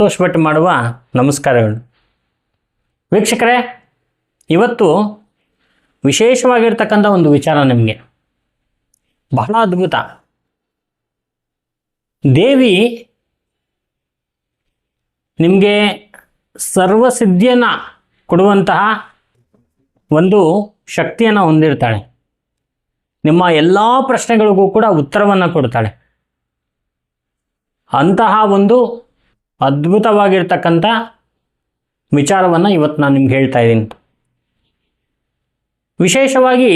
ಸಂತೋಷ ಭಟ್ ಮಾಡುವ ನಮಸ್ಕಾರಗಳು. ವೀಕ್ಷಕರೇ, ಇವತ್ತು ವಿಶೇಷವಾಗಿರ್ತಕ್ಕಂಥ ಒಂದು ವಿಚಾರ ನಿಮಗೆ. ಬಹಳ ಅದ್ಭುತ. ದೇವಿ ನಿಮಗೆ ಸರ್ವಸಿದ್ಧಿಯನ್ನು ಕೊಡುವಂತಹ ಒಂದು ಶಕ್ತಿಯನ್ನು ಹೊಂದಿರ್ತಾಳೆ. ನಿಮ್ಮ ಎಲ್ಲ ಪ್ರಶ್ನೆಗಳಿಗೂ ಕೂಡ ಉತ್ತರವನ್ನು ಕೊಡ್ತಾಳೆ. ಅಂತಹ ಒಂದು ಅದ್ಭುತವಾಗಿರ್ತಕ್ಕಂಥ ವಿಚಾರವನ್ನು ಇವತ್ತು ನಾನು ನಿಮ್ಗೆ ಹೇಳ್ತಾ ಇದ್ದೀನಿ. ವಿಶೇಷವಾಗಿ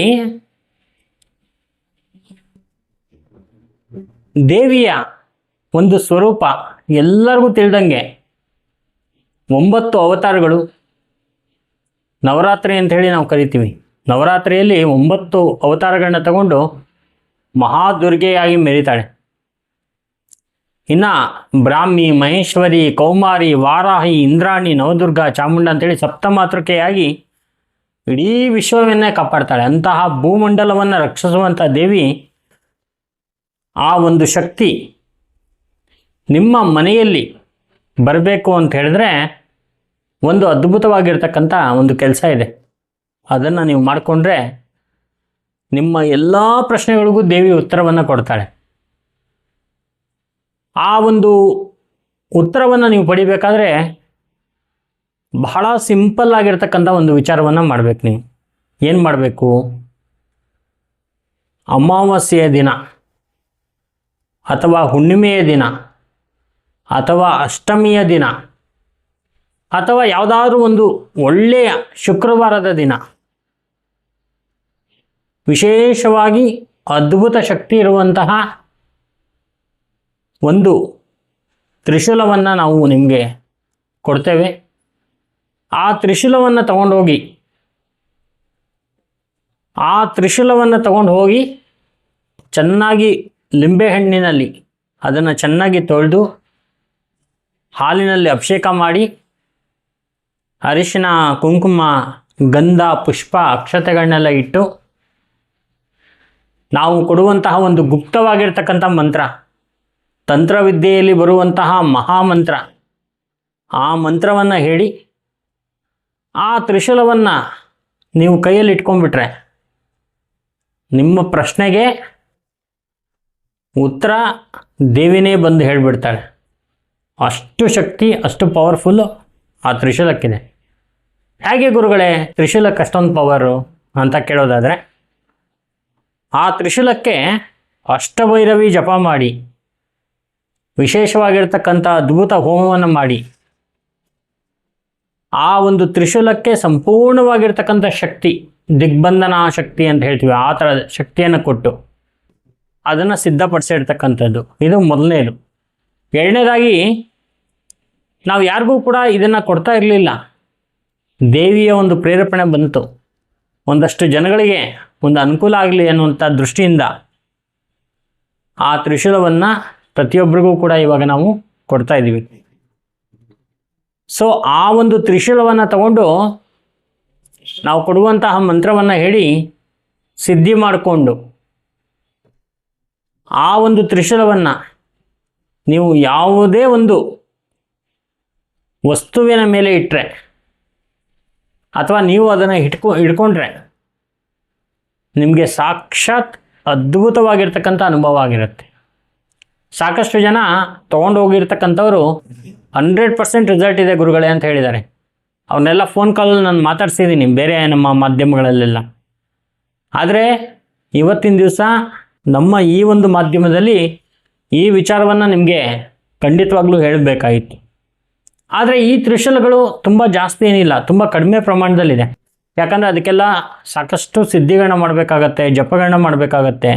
ದೇವಿಯ ಒಂದು ಸ್ವರೂಪ ಎಲ್ಲರಿಗೂ ತಿಳಿದಂಗೆ ಒಂಬತ್ತು ಅವತಾರಗಳು ನವರಾತ್ರಿ ಅಂತ ಹೇಳಿ ನಾವು ಕರಿತೀವಿ. ನವರಾತ್ರಿಯಲ್ಲಿ ಒಂಬತ್ತು ಅವತಾರಗಳನ್ನ ತಗೊಂಡು ಮಹಾದುರ್ಗೆಯಾಗಿ ಮೆರೀತಾಳೆ. ಇನ್ನು ಬ್ರಾಹ್ಮಿ, ಮಹೇಶ್ವರಿ, ಕೌಮಾರಿ, ವಾರಾಹಿ, ಇಂದ್ರಾಣಿ, ನವದುರ್ಗ, ಚಾಮುಂಡ ಅಂತೇಳಿ ಸಪ್ತಮಾತೃಕೆಯಾಗಿ ಇಡೀ ವಿಶ್ವವನ್ನೇ ಕಾಪಾಡ್ತಾಳೆ. ಅಂತಹ ಭೂಮಂಡಲವನ್ನು ರಕ್ಷಿಸುವಂಥ ದೇವಿ ಆ ಒಂದು ಶಕ್ತಿ ನಿಮ್ಮ ಮನೆಯಲ್ಲಿ ಬರಬೇಕು ಅಂತ ಹೇಳಿದ್ರೆ ಒಂದು ಅದ್ಭುತವಾಗಿರ್ತಕ್ಕಂಥ ಒಂದು ಕೆಲಸ ಇದೆ. ಅದನ್ನು ನೀವು ಮಾಡಿಕೊಂಡ್ರೆ ನಿಮ್ಮ ಎಲ್ಲ ಪ್ರಶ್ನೆಗಳಿಗೂ ದೇವಿ ಉತ್ತರವನ್ನು ಕೊಡ್ತಾಳೆ. ಆ ಒಂದು ಉತ್ತರವನ್ನು ನೀವು ಪಡಿಬೇಕಾದ್ರೆ ಬಹಳ ಸಿಂಪಲ್ ಆಗಿರ್ತಕ್ಕಂಥ ಒಂದು ವಿಚಾರವನ್ನು ಮಾಡಬೇಕು ನೀವು. ಏನು ಮಾಡಬೇಕು? ಅಮಾವಾಸ್ಯೆಯ ದಿನ ಅಥವಾ ಹುಣ್ಣಿಮೆಯ ದಿನ ಅಥವಾ ಅಷ್ಟಮಿಯ ದಿನ ಅಥವಾ ಯಾವುದಾದ್ರೂ ಒಂದು ಒಳ್ಳೆಯ ಶುಕ್ರವಾರದ ದಿನ ವಿಶೇಷವಾಗಿ ಅದ್ಭುತ ಶಕ್ತಿ ಇರುವಂತಹ ಒಂದು ತ್ರಿಶೂಲವನ್ನು ನಾವು ನಿಮಗೆ ಕೊಡ್ತೇವೆ. ಆ ತ್ರಿಶೂಲವನ್ನು ತಗೊಂಡೋಗಿ, ಆ ತ್ರಿಶೂಲವನ್ನು ತಗೊಂಡು ಹೋಗಿ ಚೆನ್ನಾಗಿ ಲಿಂಬೆಹಣ್ಣಿನಲ್ಲಿ ಅದನ್ನು ಚೆನ್ನಾಗಿ ತೊಳೆದು ಹಾಲಿನಲ್ಲಿ ಅಭಿಷೇಕ ಮಾಡಿ, ಅರಿಶಿನ, ಕುಂಕುಮ, ಗಂಧ, ಪುಷ್ಪ, ಅಕ್ಷತೆಗಳನ್ನೆಲ್ಲ ಇಟ್ಟು ನಾವು ಕೊಡುವಂತಹ ಒಂದು ಗುಪ್ತವಾಗಿರ್ತಕ್ಕಂಥ ಮಂತ್ರ. ತಂತ್ರವಿದ್ಯೆಯಲ್ಲಿ ಬರುವಂತಹ ಮಹಾಮಂತ್ರ. ಆ ಮಂತ್ರವನ್ನು ಹೇಳಿ, ಆ ತ್ರಿಶೂಲವನ್ನು ನೀವು ಕೈಯಲ್ಲಿ ಇಟ್ಕೊಂಡ್ಬಿಟ್ರೆ ನಿಮ್ಮ ಪ್ರಶ್ನೆಗೆ ಉತ್ತರ ದೇವಿನೇ ಬಂದು ಹೇಳಿಬಿಡ್ತಾಳೆ. ಅಷ್ಟು ಶಕ್ತಿ, ಅಷ್ಟು ಪವರ್ಫುಲ್ಲು ಆ ತ್ರಿಶೂಲಕ್ಕಿದೆ. ಹೇಗೆ ಗುರುಗಳೇ, ತ್ರಿಶೂಲಕ್ಕೆ ಅಷ್ಟೊಂದು ಪವರು ಅಂತ ಕೇಳೋದಾದರೆ, ಆ ತ್ರಿಶೂಲಕ್ಕೆ ಅಷ್ಟಭೈರವಿ ಜಪ ಮಾಡಿ ವಿಶೇಷವಾಗಿರ್ತಕ್ಕಂಥ ಅದ್ಭುತ ಹೋಮವನ್ನು ಮಾಡಿ. ಆ ಒಂದು ತ್ರಿಶೂಲಕ್ಕೆ ಸಂಪೂರ್ಣವಾಗಿರ್ತಕ್ಕಂಥ ಶಕ್ತಿ, ದಿಗ್ಬಂಧನ ಶಕ್ತಿ ಅಂತ ಹೇಳ್ತೀವಿ, ಆ ಥರದ ಶಕ್ತಿಯನ್ನು ಕೊಟ್ಟು ಅದನ್ನು ಸಿದ್ಧಪಡಿಸಿರ್ತಕ್ಕಂಥದ್ದು. ಇದು ಮೊದಲನೇದು. ಎರಡನೇದಾಗಿ, ನಾವು ಯಾರಿಗೂ ಕೂಡ ಇದನ್ನು ಕೊಡ್ತಾ ಇರಲಿಲ್ಲ. ದೇವಿಯ ಒಂದು ಪ್ರೇರೇಪಣೆ ಬಂತು. ಒಂದಷ್ಟು ಜನಗಳಿಗೆ ಒಂದು ಅನುಕೂಲ ಆಗಲಿ ಅನ್ನುವಂಥ ದೃಷ್ಟಿಯಿಂದ ಆ ತ್ರಿಶೂಲವನ್ನು ಪ್ರತಿಯೊಬ್ಬರಿಗೂ ಕೂಡ ಇವಾಗ ನಾವು ಕೊಡ್ತಾ ಇದ್ದೀವಿ. ಸೊ ಆ ಒಂದು ತ್ರಿಶೂಲವನ್ನು ತಗೊಂಡು ನಾವು ಕೊಡುವಂತಹ ಮಂತ್ರವನ್ನು ಹೇಳಿ ಸಿದ್ಧಿ ಮಾಡಿಕೊಂಡು ಆ ಒಂದು ತ್ರಿಶೂಲವನ್ನು ನೀವು ಯಾವುದೇ ಒಂದು ವಸ್ತುವಿನ ಮೇಲೆ ಇಟ್ಟರೆ ಅಥವಾ ನೀವು ಅದನ್ನು ಹಿಡ್ಕೊ ಹಿಡ್ಕೊಂಡ್ರೆ ನಿಮಗೆ ಸಾಕ್ಷಾತ್ ಅದ್ಭುತವಾಗಿರ್ತಕ್ಕಂಥ ಅನುಭವ ಆಗಿರುತ್ತೆ. ಸಾಕಷ್ಟು ಜನ ತೊಗೊಂಡು ಹೋಗಿರ್ತಕ್ಕಂಥವ್ರು ಹಂಡ್ರೆಡ್ ಪರ್ಸೆಂಟ್ ರಿಸಲ್ಟ್ ಇದೆ ಗುರುಗಳೇ ಅಂತ ಹೇಳಿದ್ದಾರೆ. ಅವನ್ನೆಲ್ಲ ಫೋನ್ ಕಾಲಲ್ಲಿ ನಾನು ಮಾತಾಡ್ಸಿದ್ದೀನಿ ಬೇರೆ ನಮ್ಮ ಮಾಧ್ಯಮಗಳಲ್ಲೆಲ್ಲ. ಆದರೆ ಇವತ್ತಿನ ದಿವಸ ನಮ್ಮ ಈ ಒಂದು ಮಾಧ್ಯಮದಲ್ಲಿ ಈ ವಿಚಾರವನ್ನು ನಿಮಗೆ ಖಂಡಿತವಾಗ್ಲೂ ಹೇಳಬೇಕಾಗಿತ್ತು. ಆದರೆ ಈ ತ್ರಿಶೂಲಗಳು ತುಂಬ ಜಾಸ್ತಿ ಏನಿಲ್ಲ, ತುಂಬ ಕಡಿಮೆ ಪ್ರಮಾಣದಲ್ಲಿದೆ. ಯಾಕಂದರೆ ಅದಕ್ಕೆಲ್ಲ ಸಾಕಷ್ಟು ಸಿದ್ಧಿಗಳನ್ನ ಮಾಡಬೇಕಾಗತ್ತೆ ಜಪಗಳನ್ನ ಮಾಡಬೇಕಾಗತ್ತೆ.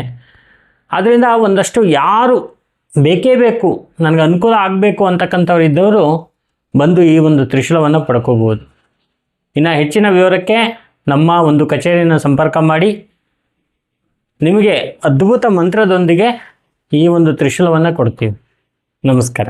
ಅದರಿಂದ ಒಂದಷ್ಟು ಯಾರು ಬೇಕೇ ಬೇಕು, ನನಗೆ ಅನುಕೂಲ ಆಗಬೇಕು ಅಂತಕ್ಕಂಥವ್ರು ಇದ್ದವರು ಬಂದು ಈ ಒಂದು ತ್ರಿಶೂಲವನ್ನು ಪಡ್ಕೋಬೋದು. ಇನ್ನು ಹೆಚ್ಚಿನ ವಿವರಕ್ಕೆ ನಮ್ಮ ಒಂದು ಕಚೇರಿಯನ್ನು ಸಂಪರ್ಕ ಮಾಡಿ. ನಿಮಗೆ ಅದ್ಭುತ ಮಂತ್ರದೊಂದಿಗೆ ಈ ಒಂದು ತ್ರಿಶೂಲವನ್ನು ಕೊಡ್ತೀವಿ. ನಮಸ್ಕಾರ.